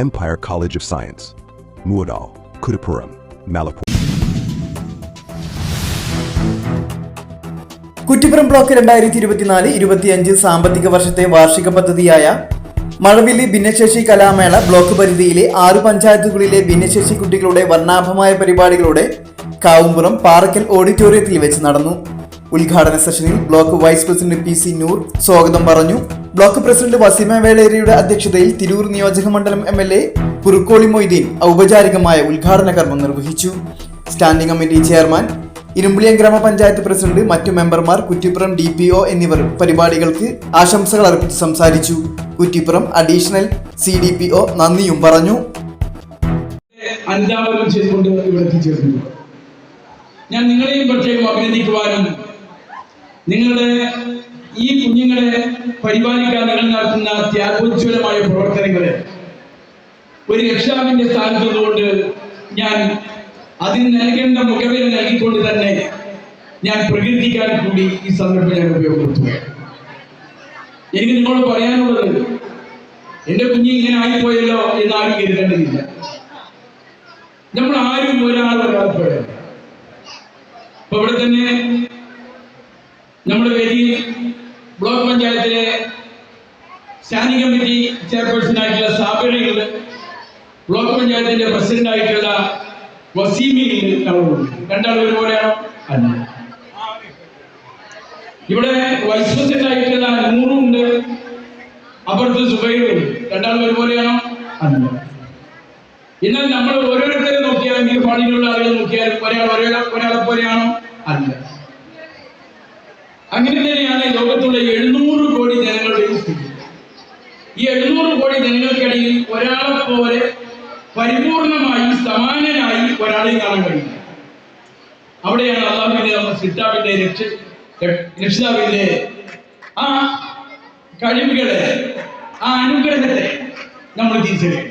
Empire College of Science. Muadal, Kudapuram, Malapur. Kuttippuram block രണ്ടായിരത്തി ഇരുപത്തിനാല് ഇരുപത്തിയഞ്ച് സാമ്പത്തിക വർഷത്തെ വാർഷിക പദ്ധതിയായ മഴവില്ലി ഭിന്നശേഷി കലാമേള ബ്ലോക്ക് പരിധിയിലെ ആറ് പഞ്ചായത്തുകളിലെ ഭിന്നശേഷി കുട്ടികളുടെ വർണാഭമായ പരിപാടികളുടെ കാവുംപുറം പാറക്കൽ ഓഡിറ്റോറിയത്തിൽ വെച്ച് നടന്നു ഉദ്ഘാടന സെഷനിൽ block vice president P C Noor സ്വാഗതം പറഞ്ഞു. ബ്ലോക്ക് പ്രസിഡന്റ് വസീമ വേളേരിയുടെ അധ്യക്ഷതയിൽ തിരൂർ നിയോജക മണ്ഡലം M L A Kurukkoli Moideen ഔപചാരികമായ ഉദ്ഘാടന കർമ്മം നിർവഹിച്ചു. സ്റ്റാൻഡിംഗ് കമ്മിറ്റി ചെയർമാൻ ഇരുമ്പുളിയം ഗ്രാമപഞ്ചായത്ത് പ്രസിഡന്റ് മറ്റു മെമ്പർമാർ കുറ്റിപ്പുറം ഡി പി ഒ എന്നിവർ പരിപാടികൾക്ക് ആശംസകൾ അർപ്പിച്ച് സംസാരിച്ചു. Kuttippuram additional C D P O നന്ദിയും പറഞ്ഞു. ഞാൻ നിങ്ങളെയും പ്രത്യേകം അഭിനന്ദിക്കുവാനും നിങ്ങളുടെ ഈ കുഞ്ഞുങ്ങളെ പരിപാലിക്കാൻ നിങ്ങൾ നടത്തുന്ന ത്യാഗോജ്വലമായ പ്രവർത്തനങ്ങളെ ഒരു രക്ഷാവിന്റെ സ്ഥാനത്തുള്ളതുകൊണ്ട് ഞാൻ അതിന് നൽകേണ്ട മുഖവില നൽകിക്കൊണ്ട് തന്നെ ഞാൻ പ്രകീർത്തിക്കാൻ കൂടി ഈ സന്ദർഭം ഞാൻ ഉപയോഗപ്പെടുത്തുക എനിക്ക് നിങ്ങളോട് പറയാനുള്ളത് എന്റെ കുഞ്ഞ് ഇങ്ങനെ ആയിപ്പോയല്ലോ എന്ന് ആരും കരുതേണ്ടതില്ല. നമ്മൾ ആരും ഒരാൾ ഒരാൾ ഇപ്പൊ ഇവിടെ തന്നെ നമ്മുടെ വേദി ബ്ലോക്ക് പഞ്ചായത്തിലെ സ്റ്റാൻഡിംഗ് കമ്മിറ്റി ചെയർപേഴ്സൺ ആയിട്ടുള്ള ബ്ലോക്ക് പഞ്ചായത്തിന്റെ പ്രസിഡന്റ് ആയിട്ടുള്ള വസീമിയുണ്ട് നമ്മളുണ്ട് രണ്ടാളും ഒരുപോലെയാണോ? അല്ല. ഇവിടെ വൈസ് പ്രസിഡന്റ് ആയിട്ടുള്ള നൂറുണ്ട് അപ്പുറത്ത് സുബൈറുണ്ട് രണ്ടാളും ഒരുപോലെയാണോ? അല്ല. എന്നാൽ നമ്മൾ ഓരോരുത്തരെ നോക്കിയാലും ഈ പണിയിലുള്ള ആളുകൾ നോക്കിയാലും ഒരാൾ ഒരാളെ ഒരാളെ പോലെയാണോ? അല്ല. അങ്ങനെ തന്നെയാണ് ലോകത്തുള്ള എഴുന്നൂറ് കോടി ജനങ്ങളുടെയും സ്ഥിതി. ഈ എഴുന്നൂറ് കോടി ജനങ്ങൾക്കിടയിൽ ഒരാളെ പോലെ പരിപൂർണമായി സമാനനായി ഒരാളെ കാണാൻ കഴിയും അവിടെയാണ് അള്ളാഹുവിന്റെ സിട്ടാവിന്റെ രക്ഷ രക്ഷിതാവിന്റെ ആ കഴിവുകളെ ആ അനുഗ്രഹത്തെ നമ്മൾ തിരിച്ചറിയും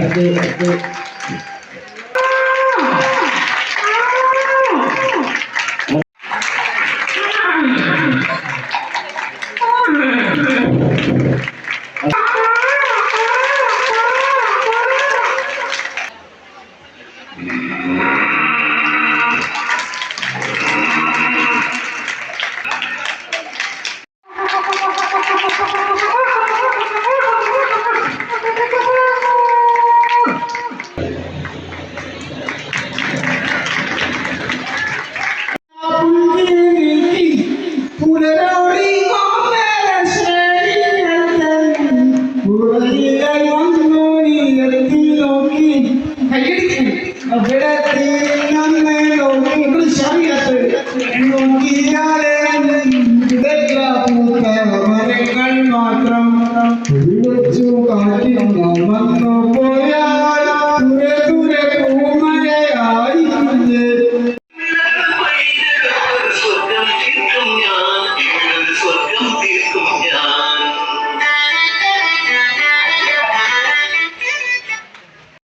That's it, that's.